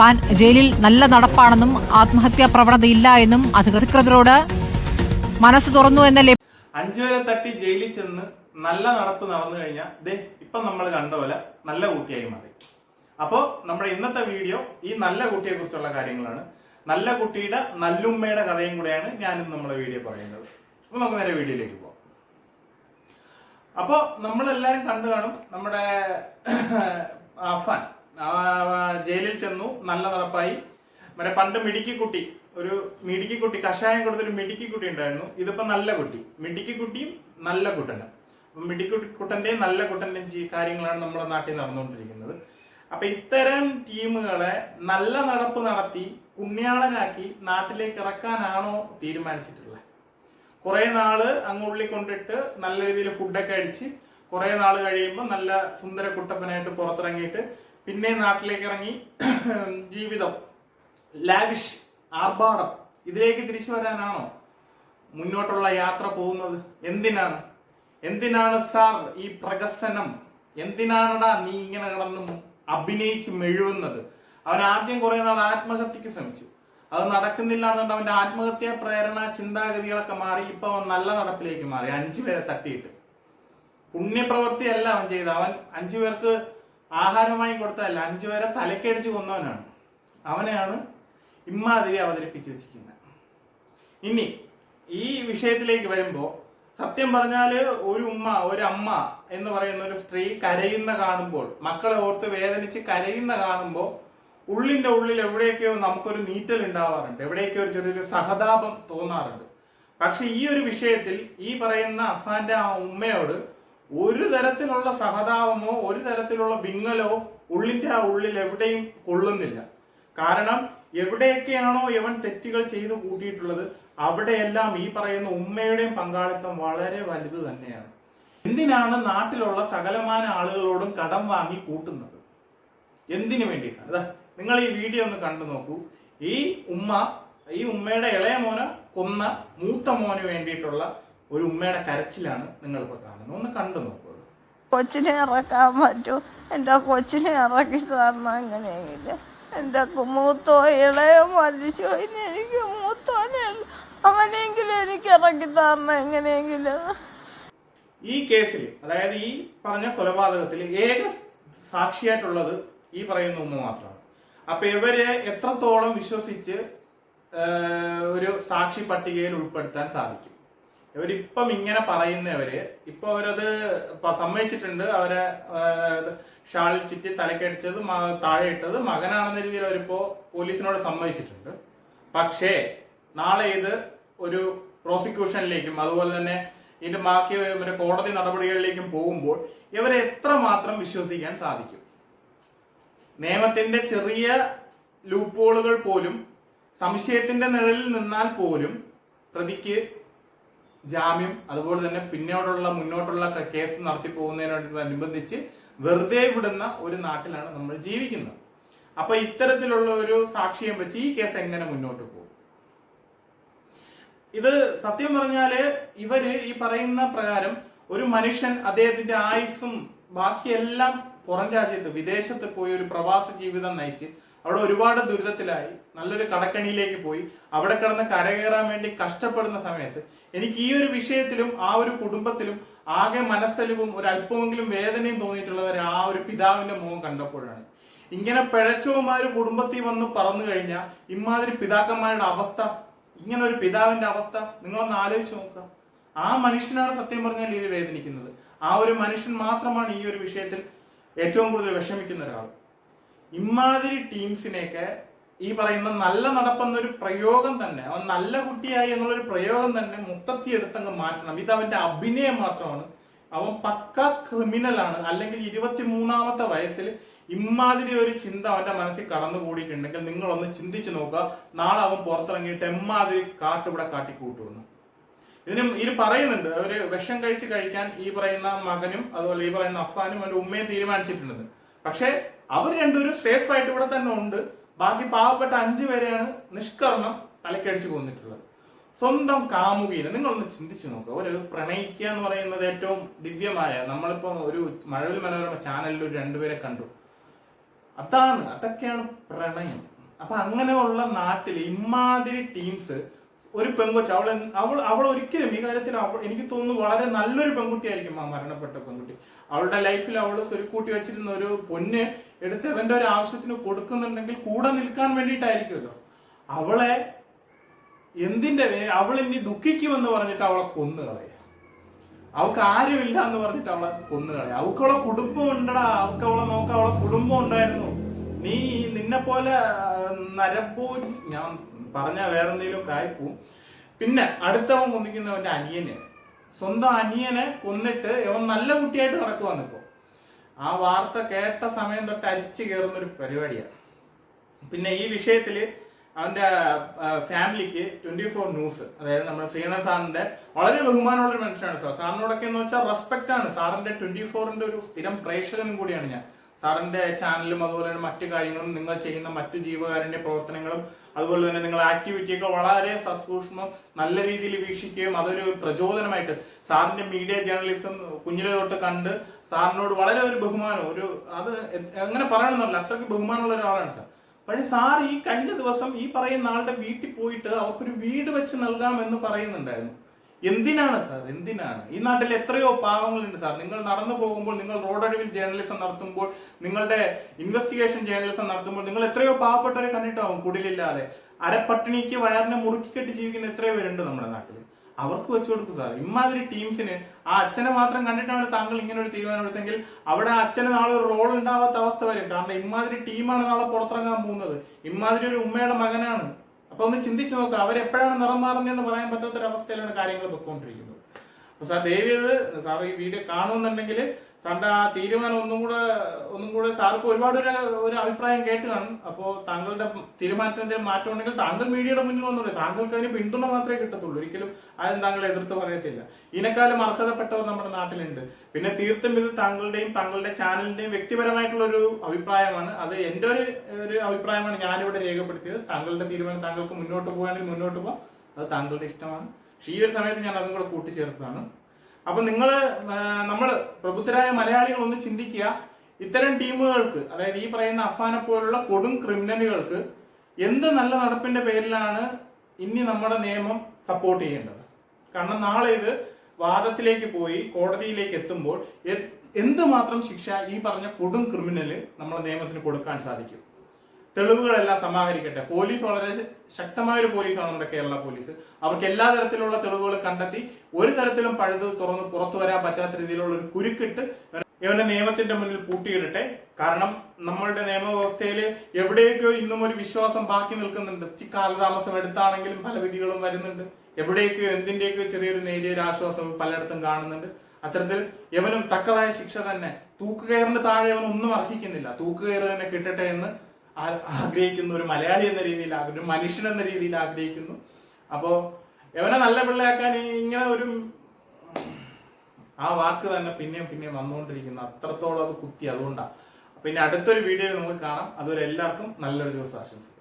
താൻ ജയിലിൽ നല്ല നടപ്പാണെന്നും ആത്മഹത്യാ പ്രവണതയില്ല എന്നും അധികൃതരോട് മനസ്സ് തുറന്നു എന്നല്ലേ അഞ്ചു വരെ തട്ടി ജയിലിൽ ചെന്ന് നല്ല നടപ്പ് നടന്നു കഴിഞ്ഞാൽ ദേ ഇപ്പം നമ്മൾ കണ്ട പോലെ നല്ല കുട്ടിയായി മാറി. അപ്പോൾ നമ്മുടെ ഇന്നത്തെ വീഡിയോ ഈ നല്ല കുട്ടിയെ കുറിച്ചുള്ള കാര്യങ്ങളാണ്. നല്ല കുട്ടിയുടെ നല്ലുമ്മയുടെ കഥയും കൂടെയാണ് ഞാനിന്ന് നമ്മുടെ വീഡിയോ പറയുന്നത്. അപ്പോൾ നമുക്ക് നേരെ വീഡിയോയിലേക്ക് പോകാം അപ്പോൾ നമ്മളെല്ലാവരും കണ്ടു കാണും നമ്മുടെ അഫാൻ ജയിലിൽ ചെന്നു. നല്ല നടപ്പായി. മറ്റേ പണ്ട് മിടുക്കിക്കുട്ടി ഒരു മിടുക്കിക്കുട്ടി കഷായം കൊടുത്തൊരു മിടുക്കിക്കുട്ടി ഉണ്ടായിരുന്നു. ഇതിപ്പോ നല്ല കുട്ടി. മിടുക്കിക്കുട്ടിയും നല്ല കുട്ടനും. അപ്പൊ മിടുക്കിക്കുട്ടന്റെയും നല്ല കുട്ടന്റെയും കാര്യങ്ങളാണ് നമ്മുടെ നാട്ടിൽ നടന്നുകൊണ്ടിരിക്കുന്നത്. അപ്പൊ ഇത്തരം ടീമുകളെ നല്ല നടപ്പ് നടത്തി പുണ്യാളനാക്കി നാട്ടിലേക്ക് ഇറക്കാനാണോ തീരുമാനിച്ചിട്ടുള്ളത്? കുറെ നാൾ അങ്ങുള്ളി കൊണ്ടിട്ട് നല്ല രീതിയിൽ ഫുഡൊക്കെ അടിച്ച് കുറെ നാൾ കഴിയുമ്പോൾ നല്ല സുന്ദര കുട്ടപ്പനായിട്ട് പുറത്തിറങ്ങിയിട്ട് പിന്നെ നാട്ടിലേക്ക് ഇറങ്ങി ജീവിതം. ലാവിഷ് ആർഭാടം. ഇതിലേക്ക് തിരിച്ചു വരാനാണോ? മുന്നോട്ടുള്ള യാത്ര പോകുന്നത് എന്തിനാണ്? എന്തിനാണ് സാർ ഈ പ്രകസനം എന്തിനാണടാ നീ ഇങ്ങനെ കിടന്ന് അഭിനയിച്ച് മെഴുകുന്നത്? അവൻ ആദ്യം കുറെ നാൾ ആത്മഹത്യക്ക് ശ്രമിച്ചു. അത് നടക്കുന്നില്ല എന്നുണ്ട് അവന്റെ ആത്മഹത്യാ പ്രേരണ ചിന്താഗതികളൊക്കെ മാറി. ഇപ്പൊ അവൻ നല്ല നടപ്പിലേക്ക് മാറി. അഞ്ചു പേരെ തട്ടിയിട്ട്. പുണ്യപ്രവൃത്തിയല്ല അവൻ ചെയ്ത അവൻ അഞ്ചു പേർക്ക് ആഹാരമായി കൊടുത്തതല്ല അഞ്ചു പേരെ തലക്കടിച്ച് കൊന്നവനാണ്. അവനെയാണ് ഇമ്മാതിരി അവതരിപ്പിച്ചു വെച്ചിരിക്കുന്നത്. ഇനി ഈ വിഷയത്തിലേക്ക് വരുമ്പോൾ സത്യം പറഞ്ഞാൽ ഒരു ഉമ്മ ഒരു അമ്മ എന്ന് പറയുന്ന ഒരു സ്ത്രീ കരയുന്ന കാണുമ്പോൾ മക്കളെ ഓർത്ത് വേദനിച്ച് കരയുന്ന കാണുമ്പോൾ ഉള്ളിന്റെ ഉള്ളിൽ എവിടെയൊക്കെയോ നമുക്കൊരു നീറ്റൽ ഉണ്ടാവാറുണ്ട്. എവിടെയൊക്കെയോ ഒരു ചെറിയൊരു സഹതാപം തോന്നാറുണ്ട്. പക്ഷെ ഈ ഒരു വിഷയത്തിൽ ഈ പറയുന്ന അഫാന്റെ ആ ഉമ്മയോട് ഒരു തരത്തിലുള്ള സഹതാപമോ ഒരു തരത്തിലുള്ള വിങ്ങലോ ഉള്ളിന്റെ ആ ഉള്ളിൽ എവിടെയും കൊള്ളുന്നില്ല. കാരണം എവിടെയൊക്കെയാണോ ഇവൻ തെറ്റുകൾ ചെയ്തു കൂട്ടിയിട്ടുള്ളത് അവിടെയെല്ലാം ഈ പറയുന്ന ഉമ്മയുടെയും പങ്കാളിത്തം വളരെ വലുത് തന്നെയാണ്. എന്തിനാണ് നാട്ടിലുള്ള സകലമാന ആളുകളോടും കടം വാങ്ങി കൂട്ടുന്നത്? എന്തിനു വേണ്ടിയിട്ടാണ്? അതാ നിങ്ങൾ ഈ വീഡിയോ ഒന്ന് കണ്ടു നോക്കൂ. ഈ ഉമ്മ ഈ ഉമ്മയുടെ ഇളയ മോനെ കൊന്ന മൂത്ത മോന് വേണ്ടിയിട്ടുള്ള ഒരു ഉമ്മയുടെ കരച്ചിലാണ് നിങ്ങൾ ഇപ്പോൾ കാണുന്നത്. ഒന്ന് കണ്ടു നോക്കൂ. കൊച്ചിനെ ഇറക്കാൻ പറ്റൂ. എന്റെ കൊച്ചിനെ ഇറക്കി തരണം എങ്ങനെയെങ്കിലും. എന്റെ മൂത്തോ ഇളയോ മരിച്ചു ഇനി എനിക്ക് മൂത്തോനെ അവനെങ്കിലും എനിക്ക് ഇറക്കി തരണം എങ്ങനെയെങ്കിലും. ഈ കേസിൽ അതായത് ഈ പറഞ്ഞ കൊലപാതകത്തിൽ ഏക സാക്ഷിയായിട്ടുള്ളത് ഈ പറയുന്ന ഉമ്മ മാത്രമാണ്. അപ്പൊ ഇവരെ എത്രത്തോളം വിശ്വസിച്ച് ഒരു സാക്ഷി പട്ടികയിൽ ഉൾപ്പെടുത്താൻ സാധിക്കും? ഇവരിപ്പം ഇങ്ങനെ പറയുന്നവര് ഇപ്പൊ അവരത് സമ്മതിച്ചിട്ടുണ്ട്. അവരെ ഷാൾ ചുറ്റി തലക്കടിച്ചത് താഴെ ഇട്ടത് മകനാണെന്ന രീതിയിൽ അവരിപ്പോ പോലീസിനോട് സമ്മതിച്ചിട്ടുണ്ട്. പക്ഷേ നാളെ ഇത് ഒരു പ്രോസിക്യൂഷനിലേക്കും അതുപോലെ തന്നെ ഇതിന്റെ ബാക്കി ഇവരെ കോടതി നടപടികളിലേക്കും പോകുമ്പോൾ ഇവരെ എത്ര മാത്രം വിശ്വസിക്കാൻ സാധിക്കും? നിയമത്തിന്റെ ചെറിയ ലൂപ്പോളുകൾ പോലും സംശയത്തിന്റെ നിഴലിൽ നിന്നാൽ പോലും പ്രതിക്ക് ജാമ്യം അതുപോലെ തന്നെ പിന്നോട്ടുള്ള മുന്നോട്ടുള്ള കേസ് നടത്തി പോകുന്നതിനോടനുബന്ധിച്ച് വെറുതെ വിടുന്ന ഒരു നാട്ടിലാണ് നമ്മൾ ജീവിക്കുന്നത്. അപ്പൊ ഇത്തരത്തിലുള്ള ഒരു സാക്ഷ്യം വെച്ച് ഈ കേസ് എങ്ങനെ മുന്നോട്ട് പോകും? ഇത് സത്യം പറഞ്ഞാൽ ഇവർ ഈ പറയുന്ന പ്രകാരം ഒരു മനുഷ്യൻ അദ്ദേഹത്തിന്റെ ആയുസ്സും ബാക്കിയെല്ലാം പുറം രാജ്യത്ത് വിദേശത്ത് പോയി ഒരു പ്രവാസ ജീവിതം നയിച്ച് അവിടെ ഒരുപാട് ദുരിതത്തിലായി നല്ലൊരു കടക്കണിയിലേക്ക് പോയി അവിടെ കിടന്ന് കരകയറാൻ വേണ്ടി കഷ്ടപ്പെടുന്ന സമയത്ത് എനിക്ക് ഈ ഒരു വിഷയത്തിലും ആ ഒരു കുടുംബത്തിലും ആകെ മനസ്സലിവും ഒരു അല്പമെങ്കിലും വേദനയും തോന്നിയിട്ടുള്ളവർ ആ ഒരു പിതാവിന്റെ മുഖം കണ്ടപ്പോഴാണ്. ഇങ്ങനെ പിഴച്ചവന്മാര് കുടുംബത്തിൽ വന്ന് പറന്നു കഴിഞ്ഞാൽ ഇമാതിരി പിതാക്കന്മാരുടെ അവസ്ഥ ഇങ്ങനെ ഒരു പിതാവിന്റെ അവസ്ഥ നിങ്ങളൊന്ന് ആലോചിച്ച് നോക്കുക. ആ മനുഷ്യനാണ് സത്യം പറഞ്ഞാൽ ഇത് വേദനിക്കുന്നത്. ആ ഒരു മനുഷ്യൻ മാത്രമാണ് ഈ ഒരു വിഷയത്തിൽ ഏറ്റവും കൂടുതൽ വിഷമിക്കുന്ന ഒരാൾ. ഇമാതിരി ടീംസിനെയൊക്കെ ഈ പറയുന്ന നല്ല നടപ്പെന്നൊരു പ്രയോഗം തന്നെ അവൻ നല്ല കുട്ടിയായി എന്നുള്ളൊരു പ്രയോഗം തന്നെ മൊത്തത്തിൽ എടുത്തങ്ങ് മാറ്റണം. ഇത് അവന്റെ അഭിനയം മാത്രമാണ്. അവൻ പക്ക ക്രിമിനലാണ്. അല്ലെങ്കിൽ ഇരുപത്തി മൂന്നാമത്തെ വയസ്സിൽ ഇമാതിരി ഒരു ചിന്ത അവന്റെ മനസ്സിൽ കടന്നുകൂടിയിട്ടുണ്ടെങ്കിൽ നിങ്ങളൊന്ന് ചിന്തിച്ചു നോക്കുക. നാളെ അവൻ പുറത്തിറങ്ങിയിട്ട് എമ്മാതിരി കാട്ടിവിടെ കാട്ടിക്കൂട്ടുമെന്ന്. ഇതിന് ഇത് പറയുന്നുണ്ട് അവർ വിഷം കഴിച്ച് കഴിക്കാൻ ഈ പറയുന്ന മകനും അതുപോലെ ഈ പറയുന്ന അഫ്സാനും അവന്റെ ഉമ്മയും തീരുമാനിച്ചിട്ടുണ്ടെന്ന്. പക്ഷെ അവർ രണ്ടുപേരും സേഫ് ആയിട്ട് ഇവിടെ തന്നെ ഉണ്ട്. ബാക്കി പാവപ്പെട്ട അഞ്ചു പേരെയാണ് നിഷ്കർണം തലക്കടിച്ചു കൊന്നിട്ടുള്ളത്. സ്വന്തം കാമുകീനെ നിങ്ങളൊന്ന് ചിന്തിച്ചു നോക്കുക ഒരു പ്രണയിക്കുക എന്ന് പറയുന്നത് ഏറ്റവും ദിവ്യമായ നമ്മളിപ്പോ ഒരു മഴവിൽ മനോരമ ചാനലിൽ ഒരു രണ്ടുപേരെ കണ്ടു. അതാണ് അതൊക്കെയാണ് പ്രണയം. അപ്പൊ അങ്ങനെയുള്ള നാട്ടിൽ ഇമാതിരി ടീംസ് ഒരു പെങ്കൊച്ച് അവൾ അവൾ അവൾ ഒരിക്കലും ഈ കാര്യത്തിൽ അവൾ എനിക്ക് തോന്നുന്നു വളരെ നല്ലൊരു പെൺകുട്ടിയായിരിക്കും ആ മരണപ്പെട്ട പെൺകുട്ടി. അവളുടെ ലൈഫിൽ അവൾ സ്വരുക്കൂട്ടി വെച്ചിരുന്ന ഒരു പൊന്ന് എടുത്ത് അവന്റെ ഒരു ആവശ്യത്തിന് കൊടുക്കുന്നുണ്ടെങ്കിൽ കൂടെ നിൽക്കാൻ വേണ്ടിയിട്ടായിരിക്കുമല്ലോ. അവളെ എന്തിന്റെ അവൾ ഇനി ദുഃഖിക്കുമെന്ന് പറഞ്ഞിട്ട് അവളെ കൊന്നു കളയാ. അവൾക്ക് ആരുമില്ല എന്ന് പറഞ്ഞിട്ട് അവളെ കൊന്നു കളയാ. അവൾക്ക് അവളെ കുടുംബം ഉണ്ടടാ അവൾക്ക് അവളെ നോക്കാം അവളെ കുടുംബം ഉണ്ടായിരുന്നു. നീ നിന്നെ പോലെ നരപ്പൂ ഞാൻ പറഞ്ഞ വേറെ എന്തെങ്കിലും കായ്പോവും പിന്നെ അടുത്തവൻ കൊന്നിക്കുന്നവന്റെ അനിയനെ. സ്വന്തം അനിയനെ കൊന്നിട്ട് ഇവൻ നല്ല കുട്ടിയായിട്ട് നടക്കുവാന്ന് ഇപ്പോ. ആ വാർത്ത കേട്ട സമയം തൊട്ട് അരിച്ചു കയറുന്നൊരു പരിപാടിയാണ് പിന്നെ ഈ വിഷയത്തിൽ അവന്റെ ഫാമിലിക്ക് ട്വന്റി ഫോർ ന്യൂസ് അതായത് നമ്മുടെ ശ്രീണ സാറിന്റെ വളരെ ബഹുമാനമുള്ളൊരു മനുഷ്യനാണ് സാർ. സാറിനോടൊക്കെ എന്ന് വെച്ചാൽ റെസ്പെക്റ്റ് ആണ് സാറിന്റെ ട്വന്റി ഫോറിന്റെ ഒരു സ്ഥിരം പ്രേക്ഷകനും കൂടിയാണ് ഞാൻ. സാറിന്റെ ചാനലും അതുപോലെ തന്നെ മറ്റു കാര്യങ്ങളും നിങ്ങൾ ചെയ്യുന്ന മറ്റു ജീവകാരുണ്യ പ്രവർത്തനങ്ങളും അതുപോലെ തന്നെ നിങ്ങൾ ആക്ടിവിറ്റിയൊക്കെ വളരെ സസൂക്ഷ്മം നല്ല രീതിയിൽ വീക്ഷിക്കുകയും അതൊരു പ്രചോദനമായിട്ട് സാറിന്റെ മീഡിയ ജേർണലിസം കുഞ്ഞിലെ തൊട്ട് കണ്ട് സാറിനോട് വളരെ ഒരു ബഹുമാനം ഒരു അത് അങ്ങനെ പറയണമെന്നല്ല അത്രയ്ക്ക് ബഹുമാനമുള്ള ഒരാളാണ് സാർ. പക്ഷേ സാർ ഈ കഴിഞ്ഞ ദിവസം ഈ പറയുന്ന ആളുടെ വീട്ടിൽ പോയിട്ട് അവർക്കൊരു വീട് വെച്ച് നൽകാം എന്ന് പറയുന്നുണ്ടായിരുന്നു. എന്തിനാണ് സാർ? എന്തിനാണ്? ഈ നാട്ടിൽ എത്രയോ പാവങ്ങളുണ്ട് സാർ. നിങ്ങൾ നടന്നു പോകുമ്പോൾ നിങ്ങൾ റോഡടിവിൽ ജേർണലിസം നടത്തുമ്പോൾ നിങ്ങളുടെ ഇൻവെസ്റ്റിഗേഷൻ ജേർണലിസം നടത്തുമ്പോൾ നിങ്ങൾ എത്രയോ പാവപ്പെട്ടവരെ കണ്ടിട്ടാവും കുടിലില്ലാതെ. അരപ്പട്ടിണിക്ക് വയറിനെ മുറുക്കിക്കെട്ടി ജീവിക്കുന്ന എത്രയോ പേരുണ്ട് നമ്മുടെ നാട്ടിൽ. അവർക്ക് വെച്ചു കൊടുക്കും സാർ. ഇമാതിരി ടീംസിന് ആ അച്ഛനെ മാത്രം കണ്ടിട്ടാണ് താങ്കൾ ഇങ്ങനെ ഒരു തീരുമാനം എടുത്തെങ്കിൽ അവിടെ അച്ഛന് നാളെ ഒരു റോൾ ഉണ്ടാവാത്ത അവസ്ഥ വരും. കാരണം ഇമാതിരി ടീമാണ് നാളെ പുറത്തിറങ്ങാൻ പോകുന്നത്. ഇമാതിരി ഒരു ഉമ്മയുടെ മകനാണ്. അപ്പൊ ഒന്ന് ചിന്തിച്ചു നോക്കുക അവരെപ്പോഴാണ് നിറം മാറുന്നതെന്ന് പറയാൻ പറ്റാത്തൊരവസ്ഥയിലാണ് കാര്യങ്ങൾ പൊയ്ക്കൊണ്ടിരിക്കുന്നത്. അപ്പൊ സാർ ദയവ് സാർ ഈ വീഡിയോ കാണുന്നുണ്ടെങ്കിൽ സാറിന്റെ ആ തീരുമാനം ഒന്നും കൂടെ ഒന്നും കൂടെ സാർക്ക് ഒരുപാട് ഒരു അഭിപ്രായം കേട്ട് കാണും അപ്പോൾ താങ്കളുടെ തീരുമാനത്തിന്റെ എന്തെങ്കിലും മാറ്റം ഉണ്ടെങ്കിൽ താങ്കൾ മീഡിയയുടെ മുന്നിൽ വന്നൂടെ താങ്കൾക്ക് അതിന് പിന്തുണ മാത്രമേ കിട്ടത്തുള്ളൂ. ഒരിക്കലും ആരും താങ്കൾ എതിർത്ത് പറയത്തില്ല. ഇതിനേക്കാളും അർഹതപ്പെട്ടവർ നമ്മുടെ നാട്ടിലുണ്ട്. പിന്നെ തീർത്തും ഇത് താങ്കളുടെയും താങ്കളുടെ ചാനലിന്റെയും വ്യക്തിപരമായിട്ടുള്ള ഒരു അഭിപ്രായമാണ്. അത് എന്റെ ഒരു ഒരു അഭിപ്രായമാണ് ഞാനിവിടെ രേഖപ്പെടുത്തിയത്. താങ്കളുടെ തീരുമാനം താങ്കൾക്ക് മുന്നോട്ട് പോകുകയാണെങ്കിൽ മുന്നോട്ട് പോകാം അത് താങ്കളുടെ ഇഷ്ടമാണ്. പക്ഷേ ഈ ഒരു സമയത്ത് ഞാൻ അതും കൂടെ കൂട്ടിച്ചേർത്തതാണ്. അപ്പൊ നിങ്ങൾ നമ്മൾ പ്രബുദ്ധരായ മലയാളികൾ ഒന്ന് ചിന്തിക്കുക. ഇത്തരം ടീമുകൾക്ക് അതായത് ഈ പറയുന്ന അഫാനെ പോലുള്ള കൊടും ക്രിമിനലുകൾക്ക് എന്ത് നല്ല നടപ്പിന്റെ പേരിലാണ് ഇനി നമ്മുടെ നിയമം സപ്പോർട്ട് ചെയ്യേണ്ടത്? കാരണം നാളെ ഇത് വാദത്തിലേക്ക് പോയി കോടതിയിലേക്ക് എത്തുമ്പോൾ എന്ത് മാത്രം ശിക്ഷ ഈ പറഞ്ഞ കൊടും ക്രിമിനൽ നമ്മുടെ നിയമത്തിന് കൊടുക്കാൻ സാധിക്കും? തെളിവുകളെല്ലാം സമാഹരിക്കട്ടെ. പോലീസ് വളരെ ശക്തമായ ഒരു പോലീസാണ് നമ്മുടെ കേരള പോലീസ്. അവർക്ക് എല്ലാ തരത്തിലുള്ള തെളിവുകളും കണ്ടെത്തി ഒരു തരത്തിലും പഴുത് തുറന്ന് പുറത്തു വരാൻ പറ്റാത്ത രീതിയിലുള്ള ഒരു കുരുക്കിട്ട് ഇവന്റെ നിയമത്തിന്റെ മുന്നിൽ പൂട്ടിയിടട്ടെ. കാരണം നമ്മളുടെ നിയമവ്യവസ്ഥയിൽ എവിടെയൊക്കെയോ ഇന്നും ഒരു വിശ്വാസം ബാക്കി നിൽക്കുന്നുണ്ട്. കാലതാമസം എടുത്താണെങ്കിലും പല വിധികളും വരുന്നുണ്ട്. എവിടെയൊക്കെയോ എന്തിന്റെയൊക്കെയോ ചെറിയൊരു നേരിയ ഒരു ആശ്വാസം പലയിടത്തും കാണുന്നുണ്ട്. അത്തരത്തിൽ യവനും തക്കതായ ശിക്ഷ തന്നെ. തൂക്കുകയറിന് താഴെ അവൻ ഒന്നും അർഹിക്കുന്നില്ല. തൂക്കുകയറ് തന്നെ കിട്ടട്ടെ എന്ന് ആഗ്രഹിക്കുന്നു ഒരു മലയാളി എന്ന രീതിയിൽ ആഗ്രഹിക്കുന്നു ഒരു മനുഷ്യൻ എന്ന രീതിയിൽ ആഗ്രഹിക്കുന്നു. അപ്പോ എവനെ നല്ല പിള്ളയാക്കാൻ ഇങ്ങനെ ഒരു ആ വാക്ക് തന്നെ പിന്നെയും പിന്നെയും വന്നുകൊണ്ടിരിക്കുന്നു. അത്രത്തോളം അത് കുത്തി. അതുകൊണ്ടാണ് പിന്നെ അടുത്തൊരു വീഡിയോയിൽ നമുക്ക് കാണാം. അതുവരെ എല്ലാവർക്കും നല്ലൊരു ദിവസം ആശംസിക്കും